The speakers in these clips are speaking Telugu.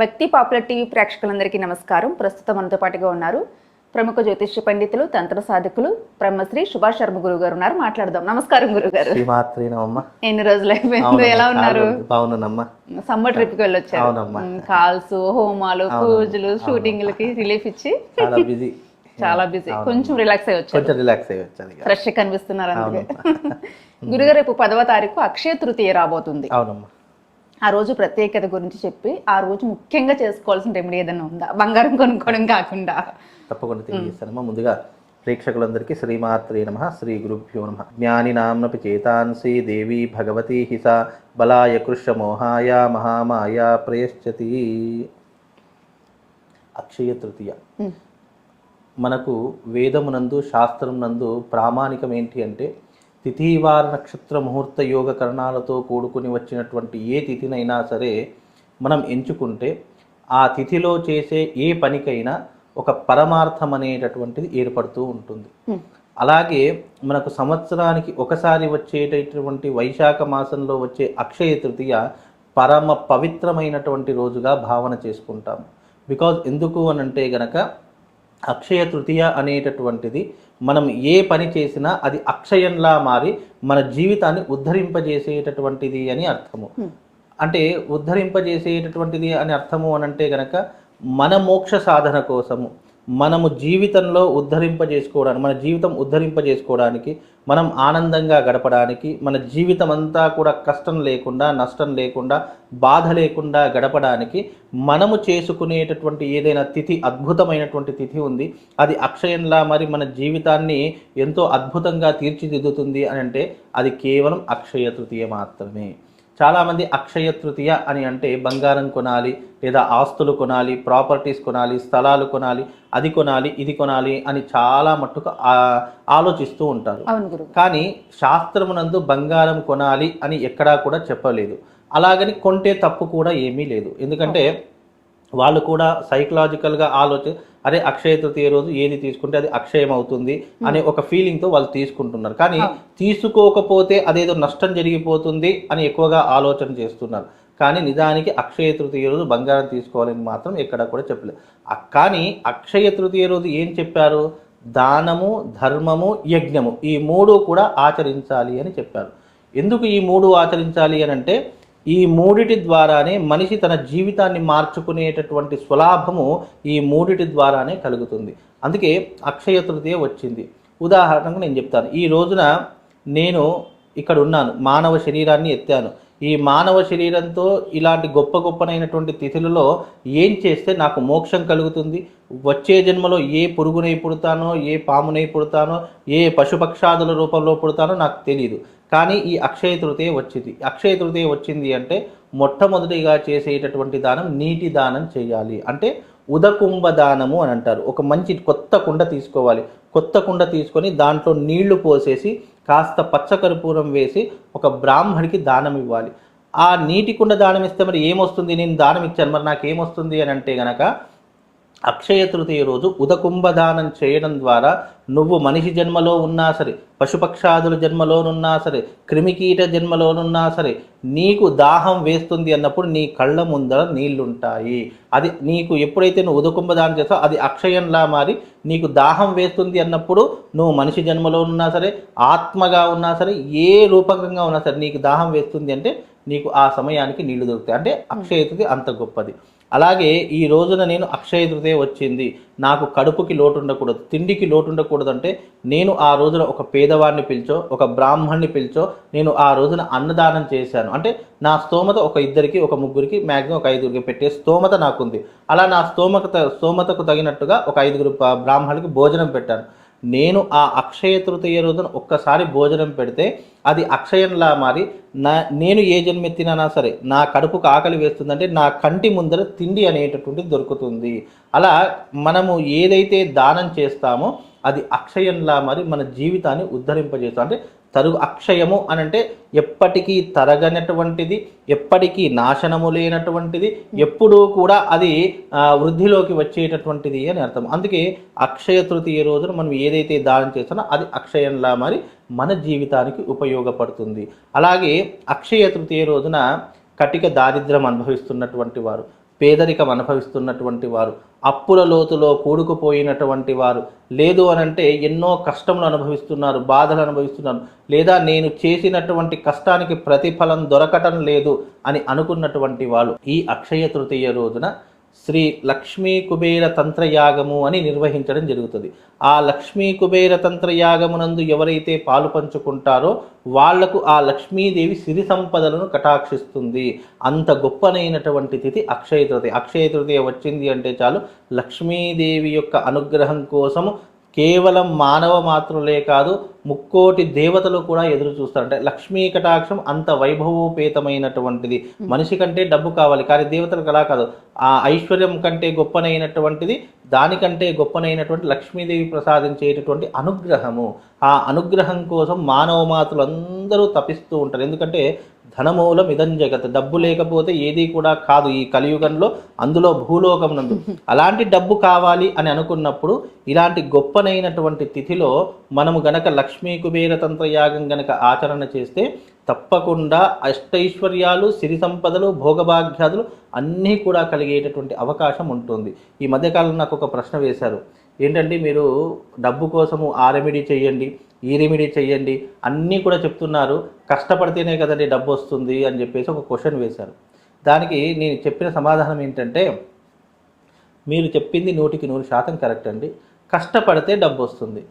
భక్తి పాపులర్ టీవీ ప్రేక్షకులందరికీ నమస్కారం. ప్రస్తుతం మనతో పాటుగా ఉన్నారు ప్రముఖ జ్యోతిష్య పండితులు తంత్ర సాధకులు బ్రహ్మశ్రీ సుభాష్ శర్మ గురువు గారు ఉన్నారు. మాట్లాడదాం. నమస్కారం గురువు గారు ఎన్ని రోజులు అయిపోయింది ఎలా ఉన్నారు? సమ్మర్ ట్రిప్కి వెళ్ళొచ్చారు. కాల్స్ హోమాలు పూజలు షూటింగ్లకి రిలీఫ్ ఇచ్చి చాలా బిజీ. కొంచెం రిలాక్స్ అయ్యి వచ్చారు. రిలాక్స్ అయ్యి వచ్చాను ఫ్రెష్ కనిపిస్తున్నారు అందుకే. గురుగారు రేపు పదవ తారీఖు అక్షయ తృతీయ రాబోతుంది. అవునమ్మా. ఆ రోజు ప్రత్యేకత గురించి చెప్పి ఆ రోజు ముఖ్యంగా చేసుకోవాల్సిన రెమెడీ ఏదైనా ఉందా? బంగారం కొనుక్కోవడం కాకుండా. తప్పకుండా తెలియజేస్తానమ్మా. ముందుగా ప్రేక్షకులందరికీ శ్రీమాత్రే నమ శ్రీ గురుభ్యో నమ. జ్ఞాని నామ్నపి చేతాంసి దేవి భగవతి హిస బలాయ కృష్ణ మోహాయ మహామాయ ప్రయశ్చతి. అక్షయ తృతీయ. మనకు వేదమునందు శాస్త్రమునందు ప్రామాణికం ఏంటి అంటే తిథివార నక్షత్ర ముహూర్త యోగ కరణాలతో కూడుకుని వచ్చినటువంటి ఏ తిథినైనా సరే మనం ఎంచుకుంటే ఆ తిథిలో చేసే ఏ పనికైనా ఒక పరమార్థం అనేటటువంటిది ఏర్పడుతూ ఉంటుంది. అలాగే మనకు సంవత్సరానికి ఒకసారి వచ్చేటటువంటి వైశాఖ మాసంలో వచ్చే అక్షయ తృతీయ పరమ పవిత్రమైనటువంటి రోజుగా భావన చేసుకుంటాం బికాజ్ ఎందుకు అని అంటే గనక అక్షయ తృతీయ అనేటటువంటిది మనం ఏ పని చేసినా అది అక్షయంలా మారి మన జీవితాన్ని ఉద్ధరింపజేసేటటువంటిది అని అర్థము. అంటే ఉద్ధరింపజేసేటటువంటిది అని అర్థము అని అంటే గనక మన మోక్ష సాధన కోసము మనము జీవితంలో ఉద్ధరింపజేసుకోవడానికి మన జీవితం ఉద్ధరింపజేసుకోవడానికి మనం ఆనందంగా గడపడానికి మన జీవితం అంతా కూడా కష్టం లేకుండా నష్టం లేకుండా బాధ లేకుండా గడపడానికి మనము చేసుకునేటటువంటి ఏదైనా తిథి అద్భుతమైనటువంటి తిథి ఉంది. అది అక్షయంలా మరి మన జీవితాన్ని ఎంతో అద్భుతంగా తీర్చిదిద్దుతుంది అని అంటే అది కేవలం అక్షయ తృతీయ మాత్రమే. చాలామంది అక్షయ తృతీయ అని అంటే బంగారం కొనాలి లేదా ఆస్తులు కొనాలి ప్రాపర్టీస్ కొనాలి స్థలాలు కొనాలి అది కొనాలి ఇది కొనాలి అని చాలా మట్టుకు ఆలోచిస్తూ ఉంటారు. కానీ శాస్త్రమునందు బంగారం కొనాలి అని ఎక్కడా కూడా చెప్పలేదు. అలాగని కొంటే తప్పు కూడా ఏమీ లేదు. ఎందుకంటే వాళ్ళు కూడా సైకలాజికల్గా ఆలోచి అరే అక్షయ తృతీయ రోజు ఏది తీసుకుంటే అది అక్షయం అవుతుంది అనే ఒక ఫీలింగ్తో వాళ్ళు తీసుకుంటున్నారు. కానీ తీసుకోకపోతే అదేదో నష్టం జరిగిపోతుంది అని ఎక్కువగా ఆలోచన చేస్తున్నారు. కానీ నిజానికి అక్షయ తృతీయ రోజు బంగారం తీసుకోవాలని మాత్రం ఎక్కడ కూడా చెప్పలేదు కానీ అక్షయ తృతీయ రోజు ఏం చెప్పారు? దానము ధర్మము యజ్ఞము ఈ మూడు కూడా ఆచరించాలి అని చెప్పారు. ఎందుకు ఈ మూడు ఆచరించాలి అని అంటే ఈ మూడిటి ద్వారానే మనిషి తన జీవితాన్ని మార్చుకునేటటువంటి స్వలాభము ఈ మూడిటి ద్వారానే కలుగుతుంది. అందుకే అక్షయ తృతీయ వచ్చింది. ఉదాహరణకు నేను చెప్తాను. ఈ రోజున నేను ఇక్కడ ఉన్నాను మానవ శరీరాన్ని ఎత్తాను. ఈ మానవ శరీరంతో ఇలాంటి గొప్ప గొప్పనైనటువంటి తిథులలో ఏం చేస్తే నాకు మోక్షం కలుగుతుంది? వచ్చే జన్మలో ఏ పురుగునై పుడతానో ఏ పామునై పుడతానో ఏ పశుపక్షాదుల రూపంలో పుడతానో నాకు తెలియదు కానీ ఈ అక్షయ తృతీయ వచ్చింది. అక్షయ తృతీయ వచ్చింది అంటే మొట్టమొదటిగా చేసేటటువంటి దానం నీటి దానం చేయాలి. అంటే ఉదకుంభ దానము అని అంటారు. ఒక మంచి కొత్త కుండ తీసుకోవాలి. కొత్త కుండ తీసుకొని దాంట్లో నీళ్ళు పోసేసి కాస్త పచ్చకర్పూరం వేసి ఒక బ్రాహ్మడికి దానం ఇవ్వాలి. ఆ నీటి కుండ దానం ఇస్తే మరి ఏమొస్తుంది? నేను దానం ఇచ్చాను మరి నాకు ఏమొస్తుంది అని అంటే గనక అక్షయ తృతీయ రోజు ఉదకుంభదానం చేయడం ద్వారా నువ్వు మనిషి జన్మలో ఉన్నా సరే పశుపక్షాదుల జన్మలోనున్నా సరే క్రిమికీట జన్మలోనున్నా సరే నీకు దాహం వేస్తుంది అన్నప్పుడు నీ కళ్ళ ముందర నీళ్ళుంటాయి. అది నీకు ఎప్పుడైతే నువ్వు ఉదకుంభదానం చేస్తావో అది అక్షయంలా మారి నీకు దాహం వేస్తుంది అన్నప్పుడు నువ్వు మనిషి జన్మలో ఉన్నా సరే ఆత్మగా ఉన్నా సరే ఏ రూపకంగా ఉన్నా సరే నీకు దాహం వేస్తుంది అంటే నీకు ఆ సమయానికి నీళ్ళు దొరుకుతాయి. అంటే అక్షయతుది అంత గొప్పది. అలాగే ఈ రోజున నేను అక్షయ తృతీయ వచ్చింది. నాకు కడుపుకి లోటు ఉండకూడదు తిండికి లోటు ఉండకూడదు అంటే నేను ఆ రోజున ఒక పేదవాడిని పిలిచో ఒక బ్రాహ్మణ్ణి పిలిచో నేను ఆ రోజున అన్నదానం చేశాను. అంటే నా స్తోమత ఒక ఇద్దరికి ఒక ముగ్గురికి మ్యాక్సిమం ఒక ఐదుగురికి పెట్టే స్తోమత నాకుంది. అలా నా స్తోమత స్తోమతకు తగినట్టుగా ఒక ఐదుగురు బ- బ్రాహ్మణులకి భోజనం పెట్టాను. నేను ఆ అక్షయ తృతీయ రోజున ఒక్కసారి భోజనం పెడితే అది అక్షయంలా మారి నా నేను ఏ జన్మెత్తినా సరే నా కడుపుకు ఆకలి వేస్తుందంటే నా కంటి ముందర తిండి అనేటటువంటిది దొరుకుతుంది. అలా మనము ఏదైతే దానం చేస్తామో అది అక్షయంలా మరి మన జీవితాన్ని ఉద్ధరింపజేస్తాం అంటే తరుగు అక్షయము అని అంటే ఎప్పటికీ తరగనటువంటిది ఎప్పటికీ నాశనము లేనటువంటిది ఎప్పుడూ కూడా అది వృద్ధిలోకి వచ్చేటటువంటిది అని అర్థం. అందుకే అక్షయ తృతీయ రోజున మనం ఏదైతే దానం చేస్తున్నా అది అక్షయంలా మరి మన జీవితానికి ఉపయోగపడుతుంది. అలాగే అక్షయ తృతీయ రోజున కటిక దారిద్ర్యం అనుభవిస్తున్నటువంటి వారు. పేదరికం అనుభవిస్తున్నటువంటి వారు అప్పుల లోతులో కూడుకుపోయినటువంటి వారు. లేదు అని అంటే ఎన్నో కష్టములు అనుభవిస్తున్నారు బాధలు అనుభవిస్తున్నారు. లేదా నేను చేసినటువంటి కష్టానికి ప్రతిఫలం దొరకటం లేదు అని అనుకున్నటువంటి వాళ్ళు ఈ అక్షయ తృతీయ రోజున శ్రీ లక్ష్మీ కుబేర తంత్రయాగము అని నిర్వహించడం జరుగుతుంది. ఆ లక్ష్మీ కుబేర తంత్రయాగమునందు ఎవరైతే పాలు పంచుకుంటారో వాళ్ళకు ఆ లక్ష్మీదేవి సిరి సంపదలను కటాక్షిస్తుంది. అంత గొప్పనైనటువంటి తిథి అక్షయ తృతీయ. అక్షయ తృతీయ వచ్చింది అంటే చాలు లక్ష్మీదేవి యొక్క అనుగ్రహం కోసము కేవలం మానవ మాత్రులే కాదు ముక్కోటి దేవతలు కూడా ఎదురు చూస్తారు. అంటే లక్ష్మీ కటాక్షం అంత వైభవోపేతమైనటువంటిది. మనిషి కంటే డబ్బు కావాలి. కానీ దేవతలకు అలా కాదు. ఆ ఐశ్వర్యం కంటే గొప్పనైనటువంటిది దానికంటే గొప్పనైనటువంటి లక్ష్మీదేవి ప్రసాదించేటటువంటి అనుగ్రహము. ఆ అనుగ్రహం కోసం మానవ మాతృలు అందరూ తపిస్తూ ఉంటారు. ఎందుకంటే ధనమూలం ఇదం జగత్. డబ్బు లేకపోతే ఏది కూడా కాదు ఈ కలియుగంలో అందులో భూలోకం నందు. అలాంటి డబ్బు కావాలి అని అనుకున్నప్పుడు ఇలాంటి గొప్పనైనటువంటి తిథిలో మనము గనక లక్ష్మీ కుబేరతంత్ర యాగం గనక ఆచరణ చేస్తే తప్పకుండా అష్టైశ్వర్యాలు సిరి సంపదలు భోగభాగ్యాదులు అన్నీ కూడా కలిగేటటువంటి అవకాశం ఉంటుంది. ఈ మధ్యకాలంలో నాకు ఒక ప్రశ్న వేశారు. ఏంటంటే మీరు డబ్బు కోసము ఆ రెమెడీ చేయండి ఈ రెమెడీ చేయండి అన్నీ కూడా చెప్తున్నారు. కష్టపడితేనే కదండి డబ్బు వస్తుంది అని చెప్పేసి ఒక క్వశ్చన్ వేశారు. దానికి నేను చెప్పిన సమాధానం ఏంటంటే మీరు చెప్పింది నూటికి నూరు శాతం కరెక్ట్ అండి. కష్టపడితే డబ్బు వస్తుంది.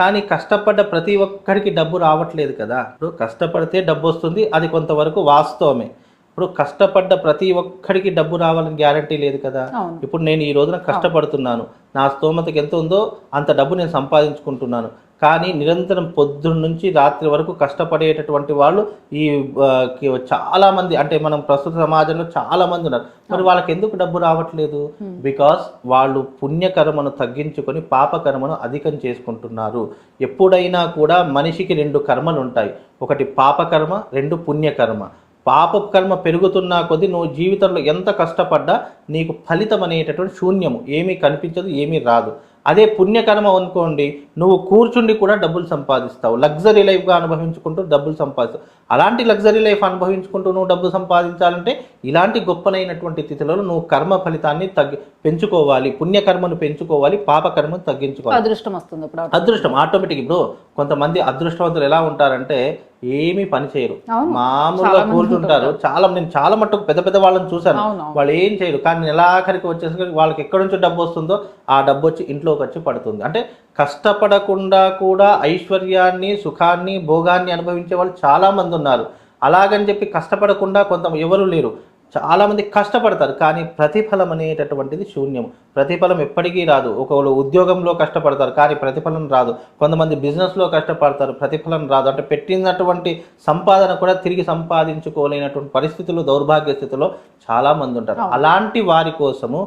కానీ కష్టపడ్డ ప్రతి ఒక్కడికి డబ్బు రావట్లేదు కదా. ఇప్పుడు కష్టపడితే డబ్బు వస్తుంది అది కొంతవరకు వాస్తవమే. ఇప్పుడు కష్టపడ్డ ప్రతి ఒక్కడికి డబ్బు రావాలని గ్యారంటీ లేదు కదా. ఇప్పుడు నేను ఈ రోజున కష్టపడుతున్నాను. నా స్తోమతకి ఎంత ఉందో అంత డబ్బు నేను సంపాదించుకుంటున్నాను. కానీ నిరంతరం పొద్దున్న నుంచి రాత్రి వరకు కష్టపడేటటువంటి వాళ్ళు ఈ ఆ, కి- చాలా మంది అంటే మనం ప్రస్తుత సమాజంలో చాలా మంది ఉన్నారు. మరి వాళ్ళకి ఎందుకు డబ్బు రావట్లేదు? బికాస్ వాళ్ళు పుణ్యకర్మను తగ్గించుకొని పాపకర్మను అధికం చేసుకుంటున్నారు. ఎప్పుడైనా కూడా మనిషికి రెండు కర్మలు ఉంటాయి. ఒకటి పాపకర్మ రెండు పుణ్యకర్మ. పాప కర్మ పెరుగుతున్నా కొద్దీ నువ్వు జీవితంలో ఎంత కష్టపడ్డా నీకు ఫలితం అనేటటువంటి శూన్యము. ఏమీ కనిపించదు ఏమీ రాదు. అదే పుణ్యకర్మ అనుకోండి నువ్వు కూర్చుండి కూడా డబ్బులు సంపాదిస్తావు. లగ్జరీ లైఫ్గా అనుభవించుకుంటూ డబ్బులు సంపాదిస్తావు. అలాంటి లగ్జరీ లైఫ్ అనుభవించుకుంటూ నువ్వు డబ్బు సంపాదించాలంటే ఇలాంటి గొప్పనైనటువంటి తిథులలో నువ్వు కర్మ ఫలితాన్ని తగ్గి పెంచుకోవాలి. పుణ్యకర్మను పెంచుకోవాలి పాపకర్మను తగ్గించుకోవాలి. అదృష్టం వస్తుంది అదృష్టం ఆటోమేటిక్ ఇప్పుడు కొంతమంది అదృష్టవంతులు ఎలా ఉంటారంటే ఏమీ పని చేయరు. మామూలుగా కూర్చుంటారు. చాలా నేను చాలా మట్టుకు పెద్ద పెద్ద వాళ్ళని చూశాను. వాళ్ళు ఏం చేయరు. కానీ నెలాఖరికి వచ్చేసరికి వాళ్ళకి ఎక్కడి నుంచో డబ్బు వస్తుందో ఆ డబ్బు వచ్చి ఇంట్లోకి వచ్చి పడుతుంది. అంటే కష్టపడకుండా కూడా ఐశ్వర్యాన్ని సుఖాన్ని భోగాన్ని అనుభవించే వాళ్ళు చాలా మంది ఉన్నారు. అలాగని చెప్పి కష్టపడకుండా కొంత ఎవరు లేరు. చాలా మంది కష్టపడతారు కానీ ప్రతిఫలం అనేటటువంటిది శూన్యం ప్రతిఫలం ఎప్పటికీ రాదు. ఒకళ్ళు ఉద్యోగంలో కష్టపడతారు కానీ ప్రతిఫలం రాదు. కొంతమంది బిజినెస్లో కష్టపడతారు ప్రతిఫలం రాదు. అంటే పెట్టినటువంటి సంపాదన కూడా తిరిగి సంపాదించుకోలేనటువంటి పరిస్థితుల్లో దౌర్భాగ్య స్థితిలో చాలా మంది ఉంటారు అలాంటి వారి కోసము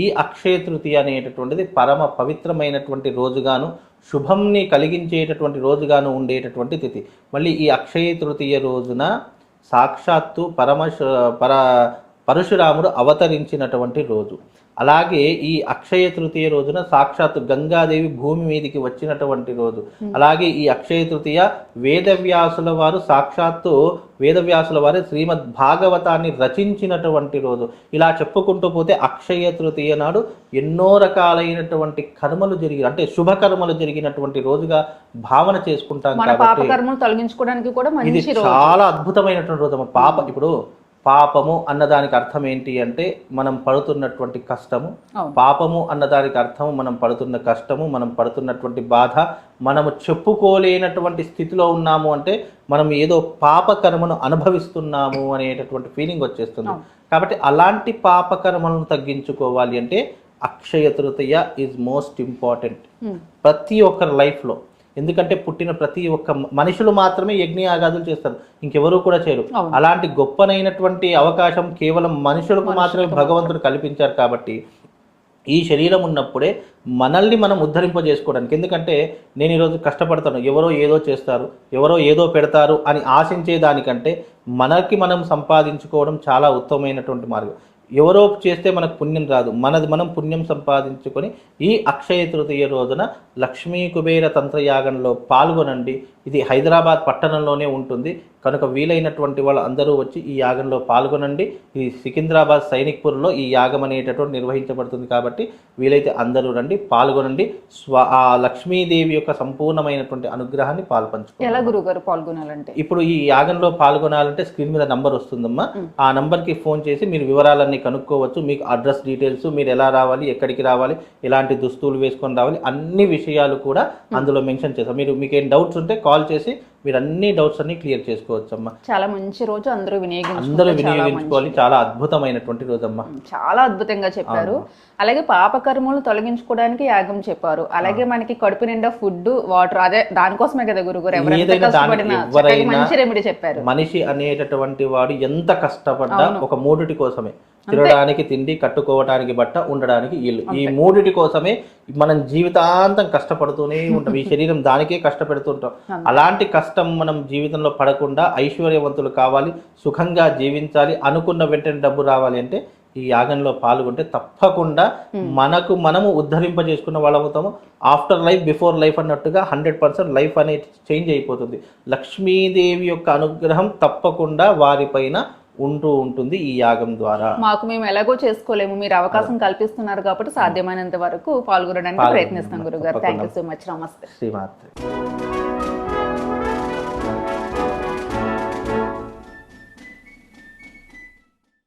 ఈ అక్షయ తృతీయ అనేటటువంటిది పరమ పవిత్రమైనటువంటి రోజుగాను శుభంని కలిగించేటటువంటి రోజుగాను ఉండేటటువంటి తిథి. మళ్ళీ ఈ అక్షయ తృతీయ రోజున సాక్షాత్తు పరమశ పర పరశురాముడు అవతరించినటువంటి రోజు. అలాగే ఈ అక్షయ తృతీయ రోజున సాక్షాత్తు గంగాదేవి భూమి మీదికి వచ్చినటువంటి రోజు. అలాగే ఈ అక్షయ తృతీయ వేదవ్యాసుల వారు సాక్షాత్తు వేదవ్యాసుల వారు శ్రీమద్ భాగవతాన్ని రచించినటువంటి రోజు. ఇలా చెప్పుకుంటూ పోతే అక్షయ తృతీయ నాడు ఎన్నో రకాలైనటువంటి కర్మలు జరిగి అంటే శుభ కర్మలు జరిగినటువంటి రోజుగా భావన చేసుకుంటాం కాబట్టి పాపకర్మలు తొలగించుకోవడానికి కూడా ఇది చాలా అద్భుతమైనటువంటి రోజు. పాప ఇప్పుడు పాపము అన్నదానికి అర్థం ఏంటి అంటే మనం పడుతున్నటువంటి కష్టము. పాపము అన్నదానికి అర్థము మనం పడుతున్న కష్టము మనం పడుతున్నటువంటి బాధ మనము చెప్పుకోలేనటువంటి స్థితిలో ఉన్నాము అంటే మనం ఏదో పాప కర్మను అనుభవిస్తున్నాము అనేటటువంటి ఫీలింగ్ వచ్చేస్తుంది. కాబట్టి అలాంటి పాప కర్మలను తగ్గించుకోవాలి అంటే Akshaya Tritiya is most important ప్రతి ఒక్కరి లైఫ్లో ఎందుకంటే పుట్టిన ప్రతి ఒక్క మనుషులు మాత్రమే యజ్ఞయాగాదులు చేస్తారు. ఇంకెవరూ కూడా చేయరు. అలాంటి గొప్పనైనటువంటి అవకాశం కేవలం మనుషులకు మాత్రమే భగవంతుడు కల్పించారు కాబట్టి ఈ శరీరం ఉన్నప్పుడే మనల్ని మనం ఉద్ధరింపజేసుకోవడానికి. ఎందుకంటే నేను ఈరోజు కష్టపడతాను. ఎవరో ఏదో చేస్తారు ఎవరో ఏదో పెడతారు అని ఆశించే దానికంటే మనకి మనం సంపాదించుకోవడం చాలా ఉత్తమమైనటువంటి మార్గం. ఎవరో చేస్తే మనకు పుణ్యం రాదు. మనది మనం పుణ్యం సంపాదించుకొని ఈ అక్షయ తృతీయ రోజున లక్ష్మీ కుబేర తంత్రయాగంలో పాల్గొనండి. ఇది హైదరాబాద్ పట్టణంలోనే ఉంటుంది. కనుక వీలైనటువంటి వాళ్ళు అందరూ వచ్చి ఈ యాగంలో పాల్గొనండి. ఈ సికింద్రాబాద్ సైనిక్పూర్లో ఈ యాగం అనేటటువంటి నిర్వహించబడుతుంది కాబట్టి వీలైతే అందరూ రండి పాల్గొనండి. స్వ ఆ లక్ష్మీదేవి యొక్క సంపూర్ణమైనటువంటి అనుగ్రహాన్ని పాల్పంచుకోండి. ఎలా గురుగారు పాల్గొనాలంటే? ఇప్పుడు ఈ యాగంలో పాల్గొనాలంటే స్క్రీన్ మీద నంబర్ వస్తుందమ్మా. ఆ నంబర్కి ఫోన్ చేసి మీరు వివరాలన్నీ కనుక్కోవచ్చు. మీకు అడ్రస్ డీటెయిల్స్ మీరు ఎలా రావాలి ఎక్కడికి రావాలి ఎలాంటి దుస్తులు వేసుకొని రావాలి అన్ని విషయాలు కూడా అందులో మెన్షన్ చేస్తాం. మీరు మీకు ఏం డౌట్స్ ఉంటే కాల్ చేసి మీరు అన్ని డౌట్స్ అన్ని క్లియర్ చేసుకోవచ్చు అమ్మా చాలా మంచి రోజు అందరూ అందరూ చాలా మంచి వినియోగించుకోవాలి. చాలా అద్భుతమైనటువంటి రోజమ్మా. చాలా అద్భుతంగా చెప్పారు. అలాగే పాపకర్మలు తొలగించుకోవడానికి యాగం చెప్పారు. అలాగే మనకి కడుపు నిండా ఫుడ్ వాటర్ అదే దానికోసమే కదా గురుగారు. మంచి రెమెడీ చెప్పారు. మనిషి అనేటటువంటి వాడు ఎంత కష్టపడ్డా ఒక మూడిటి కోసమే. తినడానికి తిండి కట్టుకోవడానికి బట్ట ఉండడానికి ఇల్లు ఈ మూడిటి కోసమే మనం జీవితాంతం కష్టపడుతూనే ఉంటాం. ఈ శరీరం దానికే కష్టపెడుతుంటాం. అలాంటి కష్టం మనం జీవితంలో పడకుండా ఐశ్వర్యవంతులు కావాలి సుఖంగా జీవించాలి అనుకున్న వెంటనే డబ్బు రావాలి అంటే ఈ యాగంలో పాల్గొంటే తప్పకుండా మనకు మనము ఉద్ధరింపజేసుకున్న వాళ్ళవుతాము ఆఫ్టర్ లైఫ్ బిఫోర్ లైఫ్ అన్నట్టుగా హండ్రెడ్ పర్సెంట్ లైఫ్ అనేది చేంజ్ అయిపోతుంది. లక్ష్మీదేవి యొక్క అనుగ్రహం తప్పకుండా వారిపైన ఉంటూ ఉంటుంది ఈ యాగం ద్వారా. మాకు మేము ఎలాగో చేసుకోలేము మీరు అవకాశం కల్పిస్తున్నారు కాబట్టి సాధ్యమైనంత వరకు పాల్గొనడానికి పాల్గొనండి. ప్రయత్నిస్తాం గురుగారు. థ్యాంక్ యూ సో మచ్ నమస్తే శ్రీమాత్రి.